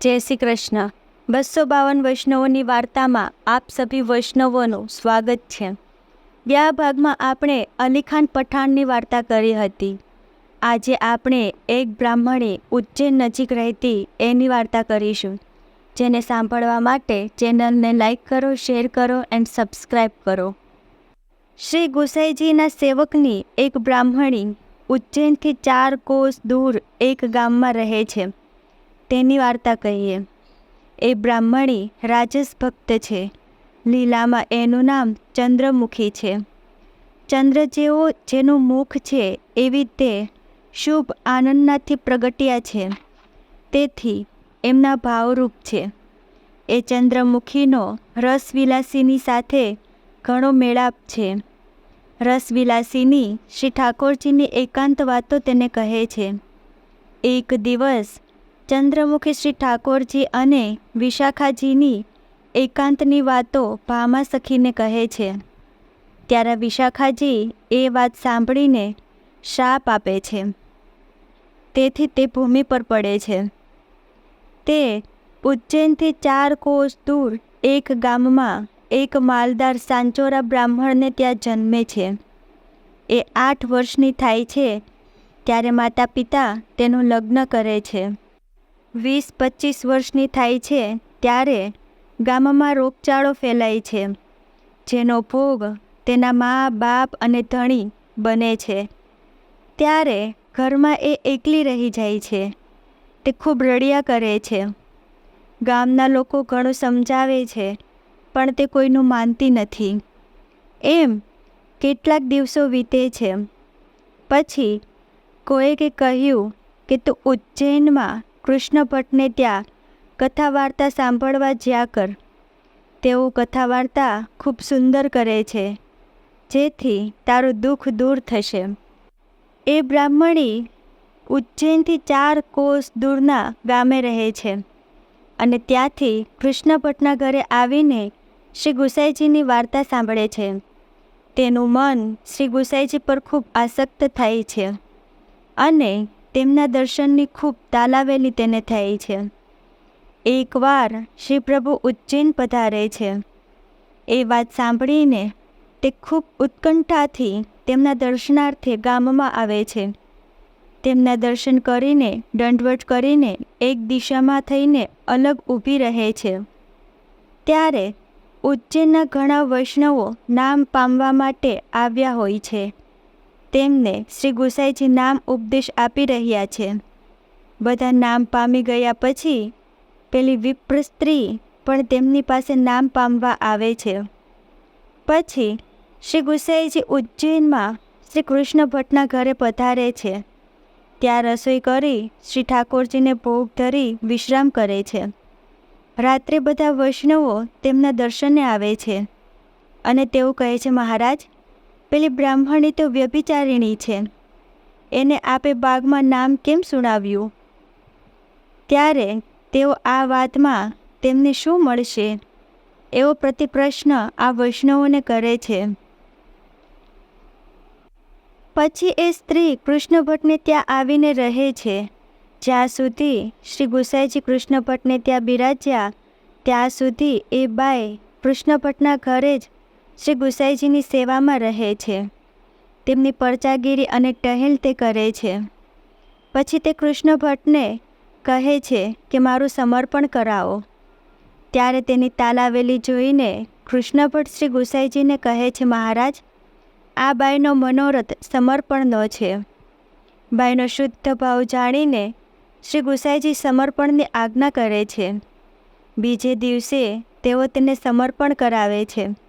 જય શ્રી કૃષ્ણ. બસો બાવન વૈષ્ણવોની વાર્તામાં આપ સભી વૈષ્ણવોનું સ્વાગત છે. ગયા ભાગમાં આપણે અલીખાન પઠાણની વાર્તા કરી હતી. આજે આપણે એક બ્રાહ્મણે ઉજ્જૈન નજીક રહેતી એની વાર્તા કરીશું. જેને સાંભળવા માટે ચેનલને લાઈક કરો, શેર કરો એન્ડ સબસ્ક્રાઈબ કરો. શ્રી ગુસાઈજીના સેવકની એક બ્રાહ્મણી ઉજ્જૈનથી ચાર કોસ દૂર એક ગામમાં રહે છે. તેની વાર્તા કહીએ. એ બ્રાહ્મણી રાજસ ભક્ત છે. લીલામાં એનું નામ ચંદ્રમુખી છે. ચંદ્ર જેવો જેનું મુખ છે એવી તે શુભ આનંદનાથી પ્રગટ્યા છે. તેથી એમના ભાવરૂપ છે. એ ચંદ્રમુખીનો રસવિલાસીની સાથે ઘણો મેળાપ છે. રસવિલાસીની શ્રી ઠાકોરજીની એકાંત વાતો તેને કહે છે. એક દિવસ ચંદ્રમુખી શ્રી ઠાકોરજી અને વિશાખાજીની એકાંતની વાતો ભામા સખીને કહે છે. ત્યારે વિશાખાજી એ વાત સાંભળીને શાપ આપે છે. તેથી તે ભૂમિ પર પડે છે. તે ઉજ્જૈનથી ચાર કોષ દૂર એક ગામમાં એક માલદાર સાંચોરા બ્રાહ્મણને ત્યાં જન્મે છે. એ આઠ વર્ષની થાય છે, ત્યારે માતા પિતા તેનું લગ્ન કરે છે. વીસ પચીસ વર્ષની થાય છે ત્યારે ગામમાં રોગચાળો ફેલાય છે, જેનો ભોગ તેના મા, બાપ અને ધણી બને છે. ત્યારે ઘરમાં એ એકલી રહી જાય છે. તે ખૂબ રડિયા કરે છે. ગામના લોકો ઘણું સમજાવે છે, પણ તે કોઈનું માનતી નથી. એમ કેટલાક દિવસો વીતે છે. પછી કોઈકે કહ્યું કે તું ઉજ્જૈનમાં કૃષ્ણ ભટ્ટને ત્યાં કથા વાર્તા સાંભળવા જ્યાં કર. તેઓ કથા વાર્તા ખૂબ સુંદર કરે છે, જેથી તારું દુઃખ દૂર થશે. એ બ્રાહ્મણી ઉજ્જૈનથી ચાર કોષ દૂરના ગામે રહે છે અને ત્યાંથી કૃષ્ણ ભટ્ટના ઘરે આવીને શ્રી ગુસાઈજીની વાર્તા સાંભળે છે. તેનું મન શ્રી ગુસાઈજી પર ખૂબ આસક્ત થાય છે અને તેમના દર્શનની ખૂબ તાલાવેલી તેને થાય છે. એકવાર શ્રી પ્રભુ ઉજ્જૈન પધારે છે. એ વાત સાંભળીને તે ખૂબ ઉત્કંઠાથી તેમના દર્શનાર્થે ગામમાં આવે છે. તેમના દર્શન કરીને, દંડવટ કરીને એક દિશામાં થઈને અલગ ઊભી રહે છે. ત્યારે ઉજ્જૈનના ઘણા વૈષ્ણવો નામ પામવા માટે આવ્યા હોય છે. તેમને શ્રી ગુસાઈજી નામ ઉપદેશ આપી રહ્યા છે. બધા નામ પામી ગયા પછી પેલી વિપ્ર સ્ત્રી પણ તેમની પાસે નામ પામવા આવે છે. પછી શ્રી ગુસાઈજી ઉજ્જૈનમાં શ્રી કૃષ્ણ ભટ્ટના ઘરે પધારે છે. ત્યાં રસોઈ કરી શ્રી ઠાકોરજીને ભોગ ધરી વિશ્રામ કરે છે. રાત્રે બધા વૈષ્ણવો તેમના દર્શને આવે છે. અને તેઓ કહે છે, મહારાજ પેલી બ્રાહ્મણી તો વ્યભિચારિણી છે. એને આપે બાગમાં નામ કેમ સુણાવ્યું? ત્યારે તેઓ આ વાતમાં તેમને શું મળશે? એવો પ્રતિપ્રશ્ન આ વૈષ્ણવોને કરે છે. પછી એ સ્ત્રી કૃષ્ણ ભટ્ટને ત્યાં આવીને રહે છે. જ્યાં સુધી શ્રી ગુસાઈજી કૃષ્ણ ભટ્ટને ત્યાં બિરાજ્યા, ત્યાં સુધી એ બાઈ કૃષ્ણ ભટ્ટના ઘરે જ શ્રી ગુસાઈજીની સેવામાં રહે છે. તેમની પરચાગીરી અને ટહેલ તે કરે છે. પછી તે કૃષ્ણ ભટ્ટને કહે છે કે મારું સમર્પણ કરાવો. ત્યારે તેની તાલાવેલી જોઈને કૃષ્ણ ભટ્ટ શ્રી ગુસાઈજીને કહે છે, મહારાજ, આ બાઈનો મનોરથ સમર્પણનો છે. બાઈનો શુદ્ધ ભાવ જાણીને શ્રી ગુસાઈજી સમર્પણની આજ્ઞા કરે છે. બીજે દિવસે તેઓ તેને સમર્પણ કરાવે છે.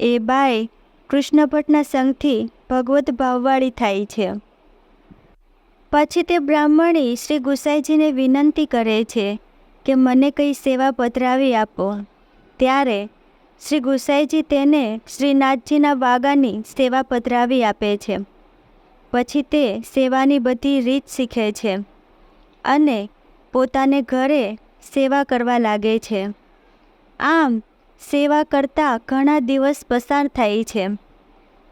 એ બાઈ કૃષ્ણ ભટ્ટના સંગથી ભગવત ભાવવાળી થાય છે. પછી તે બ્રાહ્મણી શ્રી ગુસાઈજીને વિનંતી કરે છે કે મને કંઈ સેવા પધરાવી આપો. ત્યારે શ્રી ગુસાઈજી તેને શ્રીનાથજીના વાગાની સેવા પધરાવી આપે છે. પછી તે સેવાની બધી રીત શીખે છે અને પોતાને ઘરે સેવા કરવા લાગે છે. આમ સેવા કરતાં ઘણા દિવસ પસાર થાય છે.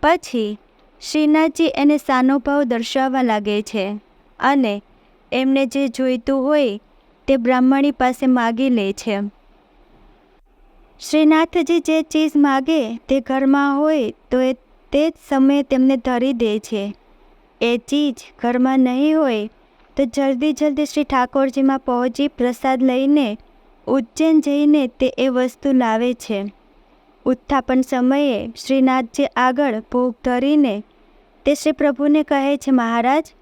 પછી, શ્રીનાથજી એને સાનુભાવ દર્શાવવા લાગે છે અને એમને જે જોઈતું હોય તે બ્રાહ્મણી પાસે માગી લે છે. શ્રીનાથજી જે ચીજ માગે તે ઘરમાં હોય તો એ તે જ સમયે તેમને ધરી દે છે. એ ચીજ ઘરમાં નહીં હોય તો જલ્દી જલ્દી શ્રી ઠાકોરજીમાં પહોંચી પ્રસાદ લઈને ઉજ્જૈન જઈને તે એ વસ્તુ લાવે છે. ઉત્થાપન સમયે શ્રીનાથજી આગળ ભોગ ધરીને તે શ્રી પ્રભુને કહે છે, મહારાજ,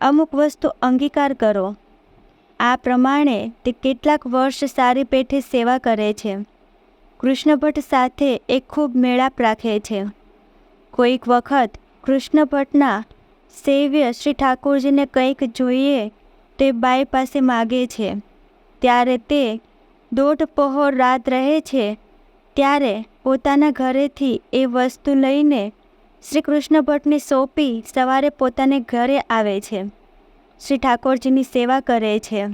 અમુક વસ્તુ અંગીકાર કરો. આ પ્રમાણે તે કેટલાક વર્ષ સારી પેઠે સેવા કરે છે. કૃષ્ણ ભટ્ટ સાથે એ ખૂબ મેળાપ રાખે છે. કોઈક વખત કૃષ્ણ ભટ્ટના સેવ્ય શ્રી ઠાકોરજીને કંઈક જોઈએ તે બાઈ પાસે માગે છે. ત્યારે તે દોઢ પહોર રાત રહે છે, ત્યારે પોતાના ઘરેથી એ વસ્તુ લઈને શ્રી કૃષ્ણ ભટ્ટને સોંપી સવારે પોતાને ઘરે આવે છે. શ્રી ઠાકોરજીની સેવા કરે છે.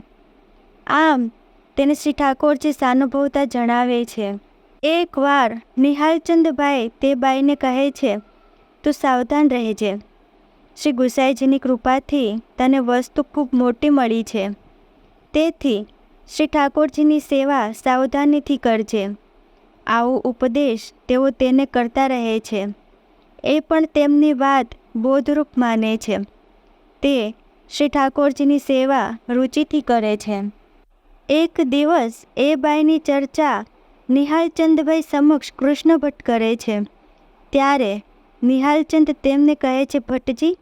આમ, તેને શ્રી ઠાકોરજી સાનુભવતા જણાવે છે. એકવાર નિહાલચંદભાઈ તે બાઈને કહે છે, તું સાવધાન રહેજે. શ્રી ગુસાઈજીની કૃપાથી તને વસ્તુ ખૂબ મોટી મળી છે. તેથી શ્રી ઠાકોરજીની સેવા સાવધાનીથી કરજે. આવો ઉપદેશ તેઓ તેને કરતા રહે છે. એ પણ તેમની વાત બોધરૂપ માને છે. તે શ્રી ઠાકોરજીની સેવા રુચિથી કરે છે. એક દિવસ એ બાઈની ચર્ચા નિહાલચંદભાઈ સમક્ષ કૃષ્ણ ભટ્ટ કરે છે. ત્યારે નિહાલચંદ તેમને કહે છે, ભટ્ટજી,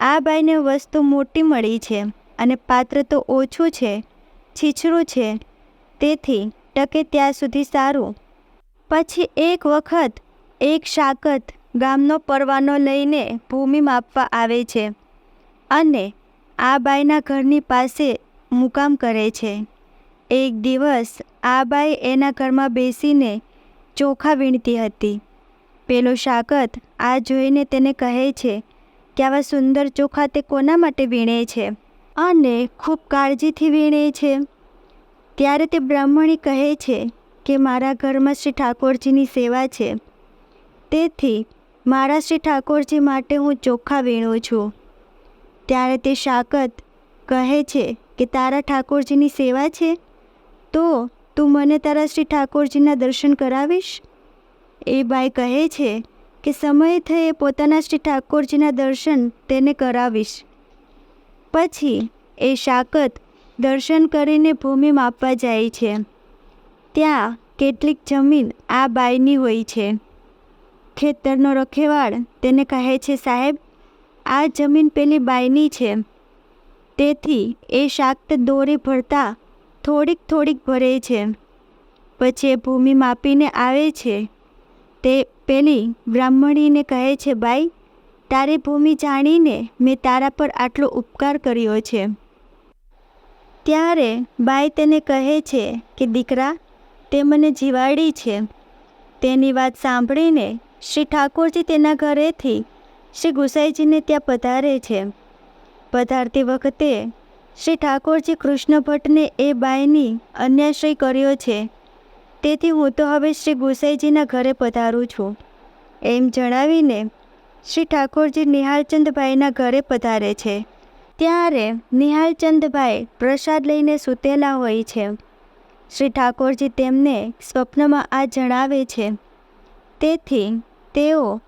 આ બાઈને વસ્તુ મોટી મળી છે અને પાત્ર તો ઓછું છે છીછરું છે. તેથી ટકે ત્યાં સુધી સારું. પછી એક વખત એક શાકત ગામનો પરવાનો લઈને ભૂમિ માપવા આવે છે અને આ બાઈના ઘરની પાસે મુકામ કરે છે. એક દિવસ આ બાઈ એના ઘરમાં બેસીને ચોખા વીણતી હતી. પેલો શાકત આ જોઈને તેને કહે છે કે આવા સુંદર ચોખા તે કોના માટે વીણે છે? અને ખૂબ કાળજીથી વીણે છે. ત્યારે તે બ્રાહ્મણી કહે છે કે, મારા ઘરમાં શ્રી ઠાકોરજીની સેવા છે. તેથી મારા શ્રી ઠાકોરજી માટે હું ચોખા વીણું છું. ત્યારે તે શાકત કહે છે કે, તારા ઠાકોરજીની સેવા છે? તો તું મને તારા શ્રી ઠાકોરજીના દર્શન કરાવીશ? એ બાઈ કહે છે કે, સમય થયે પોતાના શ્રી ઠાકોરજીના દર્શન તેને કરાવીશ. પછી એ શાકત દર્શન કરીને ભૂમિ માપવા જાય છે. ત્યાં કેટલીક જમીન આ બાઈની હોય છે. ખેતરનો રખેવાળ તેને કહે છે, સાહેબ, આ જમીન પેલી બાઈની છે. તેથી એ શાકત દોરી ભરતા થોડીક થોડીક ભરે છે. પછી એ ભૂમિ માપીને આવે છે. તે પેલી બ્રાહ્મણીને કહે છે, બાઈ તારી ભૂમિ જાણીને મેં તારા પર આટલો ઉપકાર કર્યો છે. ત્યારે બાઈ તેને કહે છે કે, દીકરા, તે મને જીવાડી છે. તેની વાત સાંભળીને શ્રી ઠાકોરજી તેના ઘરેથી શ્રી ગુસાઈજીને ત્યાં પધારે છે. પધારતી વખતે શ્રી ઠાકોરજી કૃષ્ણ ભટ્ટને એ બાઈની અન્યાશ્રય કર્યો છે. તેથી હું તો હવે શ્રી ગુસાઈજીના ઘરે પધારું છું. એમ જણાવીને શ્રી ઠાકોરજી નિહાલચંદભાઈના ઘરે પધારે છે. ત્યારે નિહાલચંદભાઈ પ્રસાદ લઈને સૂતેલા હોય છે. શ્રી ઠાકોરજી તેમને સ્વપ્નમાં આ જણાવે છે. તેથી તેઓ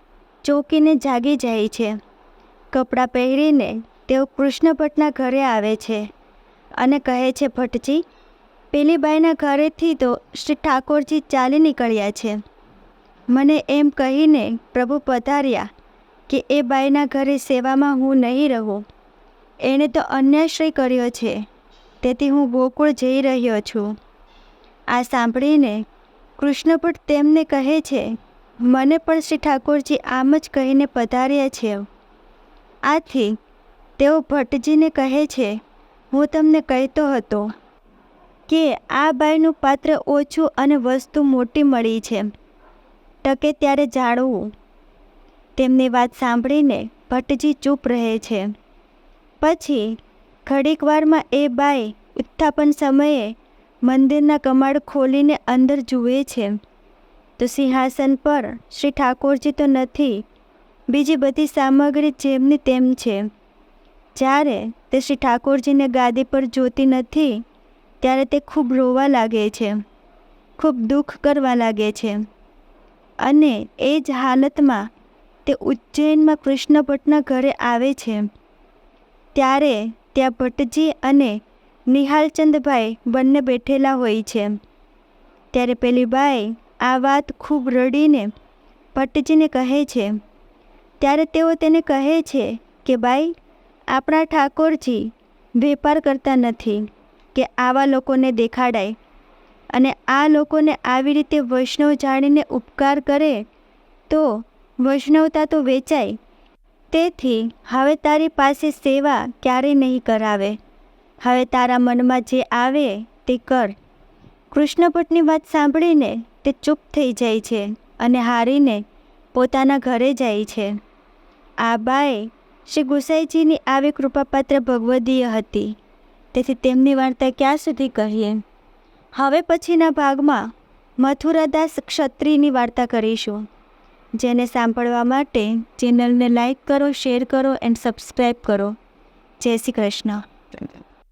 ચોકીને જાગી જાય છે. કપડાં પહેરીને તેઓ કૃષ્ણ ભટ્ટના ઘરે આવે છે અને કહે છે, ભટ્ટજી પેલી બાઈના ઘરેથી તો શ્રી ઠાકોરજી ચાલી નીકળ્યા છે. મને એમ કહીને પ્રભુ પધાર્યા કે એ બાઈના ઘરે સેવામાં હું નહીં રહું. એણે તો અન્યાશ્રય કર્યો છે. તેથી હું ગોકુળ જઈ રહ્યો છું. આ સાંભળીને કૃષ્ણ પણ તેમને કહે છે, મને પણ શ્રી ઠાકોરજી આમ જ કહીને પધાર્યા છે. આથી તેઓ ભટ્ટજીને કહે છે, હું તમને કહેતો હતો કે આ બાઈનું પાત્ર ઓછું અને વસ્તુ મોટી મળી છે. ટકે ત્યારે જાણવું. તેમની વાત સાંભળીને ભટ્ટજી ચૂપ રહે છે. પછી ઘડીક વારમાં એ બાઈ ઉત્થાપન સમયે મંદિરના કમાડ ખોલીને અંદર જુએ છે. તો સિંહાસન પર શ્રી ઠાકોરજી તો નથી, બીજી બધી સામગ્રી જેમની તેમ છે. જ્યારે તે શ્રી ઠાકોરજીને ગાદી પર જોતી નથી, ત્યારે તે ખૂબ રોવા લાગે છે, ખૂબ દુઃખ કરવા લાગે છે. અને એ જ હાલતમાં તે ઉજ્જૈનમાં કૃષ્ણ ભટ્ટના ઘરે આવે છે. ત્યારે ત્યાં ભટ્ટજી અને નિહાલચંદભાઈ બંને બેઠેલા હોય છે. ત્યારે પેલી બાઈ આ વાત ખૂબ રડીને ભટ્ટજીને કહે છે. ત્યારે તેઓ તેને કહે છે કે, બાઈ, આપણા ઠાકોરજી વેપાર કરતા નથી, કે આવા લોકોને દેખાડાય. અને આ લોકોને આવી રીતે વૈષ્ણવ જાણીને ઉપકાર કરે તો વૈષ્ણવતા તો વેચાય. તેથી હવે તારી પાસે સેવા ક્યારેય નહીં કરાવે. હવે તારા મનમાં જે આવે તે કર. કૃષ્ણ ભટ્ટની વાત સાંભળીને તે ચૂપ થઈ જાય છે અને હારીને પોતાના ઘરે જાય છે. આ બાએ શ્રી ગુસાઈજીની આવી કૃપાપાત્ર ભગવદીય હતી. તેથી તેમની વાર્તા ક્યાં સુધી કહીએ? હવે પછીના ભાગમાં મથુરાદાસ ક્ષત્રિયની વાર્તા કરીશું. જેને સાંભળવા માટે ચેનલને લાઈક કરો શેર કરો એન્ડ સબસ્ક્રાઈબ કરો. જય શ્રી કૃષ્ણ.